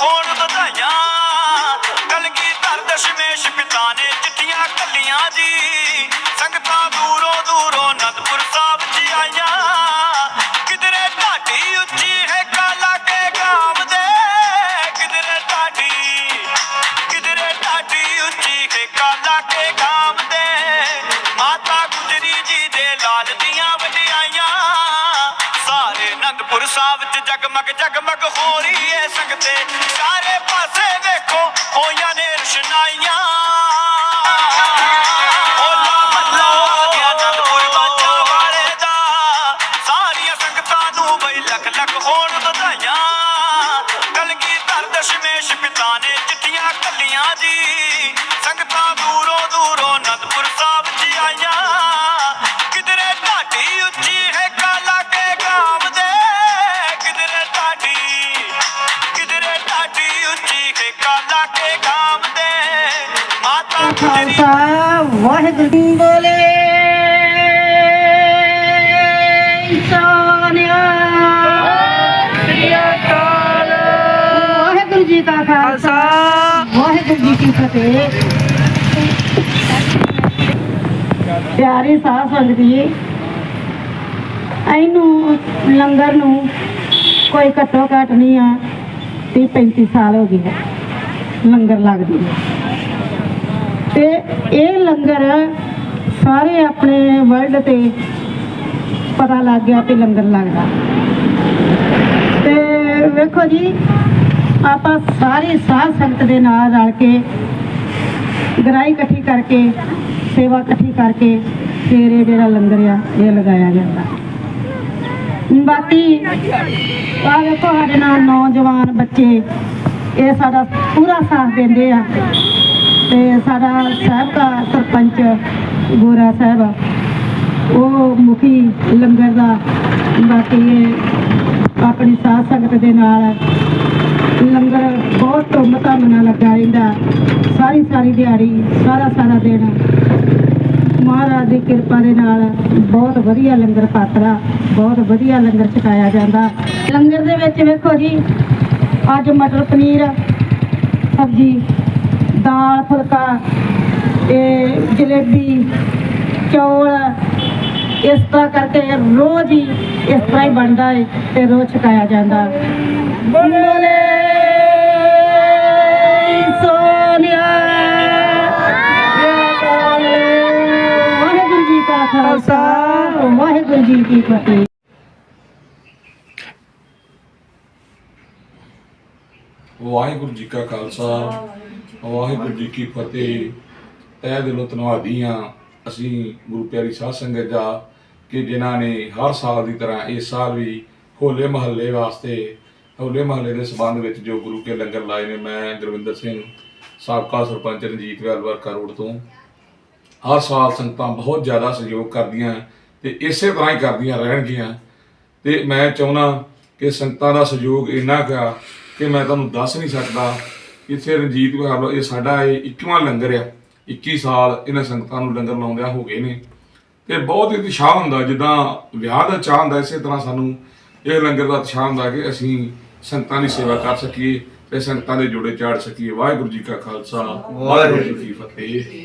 ਹੋਣ ਵਧਾਈਆਂ। ਕਲਗੀ ਧਰ ਦਸ਼ਮੇਸ਼ ਪਿਤਾ ਨੇ ਚਿੱਠੀਆਂ ਕੱਲੀਆਂ ਜੀ। ਜਗਮਗ ਹੋ ਰਹੀ ਏ ਸੰਗਤੇ। ਸਾਰੇ ਪਾਸੇ ਵੇਖੋ, ਹੋਈਆਂ ਨੇ ਰਸ਼ਨਾਈਆਂ। ਸਾਰੀਆਂ ਸੰਗਤਾਂ ਨੂੰ ਬਈ ਲੱਖ ਲੱਖ ਹੋਣ ਵਧਾਈਆਂ। ਕਲਗੀ ਧਰ ਦਸ਼ਮੇਸ਼ ਪਿਤਾ ਨੇ ਚਿੱਠੀਆਂ ਕੱਲੀਆਂ ਜੀ। ਸੰਗਤਾਂ ਦੂਰੋਂ ਦੂਰੋਂ ਖਾਲਸਾ ਵਾਹਿਗੁਰੂ ਜੀ ਬੋਲੇ। ਸੋਨਿਆ। ਵਾਹਿਗੁਰੂ ਜੀ ਕਾ ਖਾਲਸਾ। ਵਾਹਿਗੁਰੂ ਜੀ ਕੀ ਫਤਿਹ। ਪਿਆਰੀ ਸਾਧ ਸੰਗਤ ਜੀ ਇਹਨੂੰ ਲੰਗਰ ਨੂੰ ਕੋਈ ਘੱਟੋ ਘੱਟ ਨਹੀਂ ਆ। 30 35 ਸਾਲ ਹੋ ਗਏ ਲੰਗਰ ਲੱਗਦੀ ਹੈ। ਤੇ ਇਹ ਲੰਗਰ ਸਾਰੇ ਆਪਣੇ ਵਰਲਡ ਤੇ ਪਤਾ ਲੱਗ ਗਿਆ ਕਿ ਲੰਗਰ ਲੱਗਦਾ। ਤੇ ਵੇਖੋ ਜੀ, ਆਪਾਂ ਸਾਰੀ ਸਾਧ ਸੰਗਤ ਦੇ ਨਾਲ ਰਲ ਕੇ ਗਰਾਈ ਇਕੱਠੀ ਕਰਕੇ, ਸੇਵਾ ਇਕੱਠੀ ਕਰਕੇ ਤੇਰੇ ਜਿਹੜਾ ਲੰਗਰ ਆ, ਇਹ ਲਗਾਇਆ ਜਾਂਦਾ। ਬਾਕੀ ਆ ਵੇਖੋ ਸਾਡੇ ਨਾਲ ਨੌਜਵਾਨ ਬੱਚੇ, ਇਹ ਸਾਡਾ ਪੂਰਾ ਸਾਥ ਦਿੰਦੇ ਆ। ਤੇ ਸਾਡਾ ਸਾਹਿਬ ਦਾ ਸਰਪੰਚ ਗੋਰਾ ਸਾਹਿਬ, ਉਹ ਮੁਖੀ ਲੰਗਰ ਦਾ ਬਾਕੀ ਇਹ ਆਪਣੀ ਸਾਧ ਸੰਗਤ ਦੇ ਨਾਲ ਲੰਗਰ ਬਹੁਤ ਧੁੰਮ ਧਾਮ ਨਾਲ ਲੱਗਾ ਰਹਿੰਦਾ। ਸਾਰੀ ਸਾਰੀ ਦਿਹਾੜੀ, ਸਾਰਾ ਸਾਰਾ ਦਿਨ ਦੀ ਕਿਰਪਾ ਦੇ ਨਾਲ ਬਹੁਤ ਵਧੀਆ ਲੰਗਰ ਪਾਤਰਾ, ਬਹੁਤ ਵਧੀਆ ਲੰਗਰ ਛਕਾਇਆ ਜਾਂਦਾ। ਲੰਗਰ ਦੇ ਵਿੱਚ ਵੇਖੋ ਜੀ, ਅੱਜ ਮਟਰ ਪਨੀਰ, ਸਬਜ਼ੀ, ਦਾਲ, ਫੁਲਕਾ ਤੇ ਜਲੇਬੀ, ਚੌਲ, ਇਸ ਤਰ੍ਹਾਂ ਕਰਕੇ ਰੋਜ਼ ਹੀ ਇਸ ਤਰ੍ਹਾਂ ਹੀ ਬਣਦਾ ਹੈ ਤੇ ਰੋਜ਼ ਛਕਾਇਆ ਜਾਂਦਾ। ਬੋਲੇ ਵਾਹਿਗੁਰੂ ਖਾਲਸਾ, ਵਾਹਿਗੁਰੂ ਜੀ ਕੀ ਫਤਿਹ। ਵਾਹਿਗੁਰੂ ਜੀ ਕਾ ਖਾਲਸਾ, ਵਾਹਿਗੁਰੂ ਜੀ ਕੀ ਫਤਿਹ। ਤਹਿ ਦਿਲੋਂ ਧੰਨਵਾਦੀ ਹਾਂ ਅਸੀਂ ਗੁਰੂ ਪਿਆਰੀ ਸਾਧ ਸੰਗਤ ਦਾ ਕਿ ਜਿਨ੍ਹਾਂ ਨੇ ਹਰ ਸਾਲ ਦੀ ਤਰ੍ਹਾਂ ਇਸ ਸਾਲ ਵੀ ਹੋਲੇ ਮਹੱਲੇ ਵਾਸਤੇ, ਹੋਲੇ ਮਹੱਲੇ ਦੇ ਸਬੰਧ ਵਿੱਚ ਜੋ ਗੁਰੂ ਕੇ ਲੰਗਰ ਲਾਏ ਨੇ, ਮੈਂ ਗੁਰਵਿੰਦਰ ਸਿੰਘ, ਸਾਬਕਾ ਸਰਪੰਚ ਰਣਜੀਤ ਵੈਲਵਰ ਕਰੋੜ ਤੋਂ। ਹਰ ਸਾਲ ਸੰਗਤਾਂ ਬਹੁਤ ਜ਼ਿਆਦਾ ਸਹਿਯੋਗ ਕਰਦੀਆਂ ਤੇ ਇਸੇ ਤਰ੍ਹਾਂ ਹੀ ਕਰਦੀਆਂ ਰਹਿਣਗੀਆਂ। ਤੇ ਮੈਂ ਚਾਹੁੰਦਾ ਕਿ ਸੰਗਤਾਂ ਦਾ ਸਹਿਯੋਗ ਇੰਨਾ ਕੁ ਕਿ ਮੈਂ ਤੁਹਾਨੂੰ ਦੱਸ ਨਹੀਂ ਸਕਦਾ ਇੱਥੇ ਰਣਜੀਤ ਵਿਹਾਰ ਇਹ ਸਾਡਾ ਇਹ 21ਵਾਂ ਲੰਗਰ ਆ। 21 ਸਾਲ ਇਹਨਾਂ ਸੰਗਤਾਂ ਨੂੰ ਲੰਗਰ ਲਾਉਂਦਿਆਂ ਹੋ ਗਏ ਨੇ। ਤੇ ਬਹੁਤ ਹੀ ਉਤਸ਼ਾਹ ਹੁੰਦਾ, ਜਿੱਦਾਂ ਵਿਆਹ ਦਾ ਚਾਹ ਹੁੰਦਾ, ਇਸੇ ਤਰ੍ਹਾਂ ਸਾਨੂੰ ਇਹ ਲੰਗਰ ਦਾ ਉਤਸ਼ਾਹ ਹੁੰਦਾ ਕਿ ਅਸੀਂ ਸੰਗਤਾਂ ਦੀ ਸੇਵਾ ਕਰ ਸਕੀਏ ਤੇ ਸੰਗਤਾਂ ਦੇ ਜੋੜੇ ਚਾੜ ਸਕੀਏ। ਵਾਹਿਗੁਰੂ ਜੀ ਕਾ ਖਾਲਸਾ, ਵਾਹਿਗੁਰੂ ਜੀ ਕੀ ਫਤਿਹ।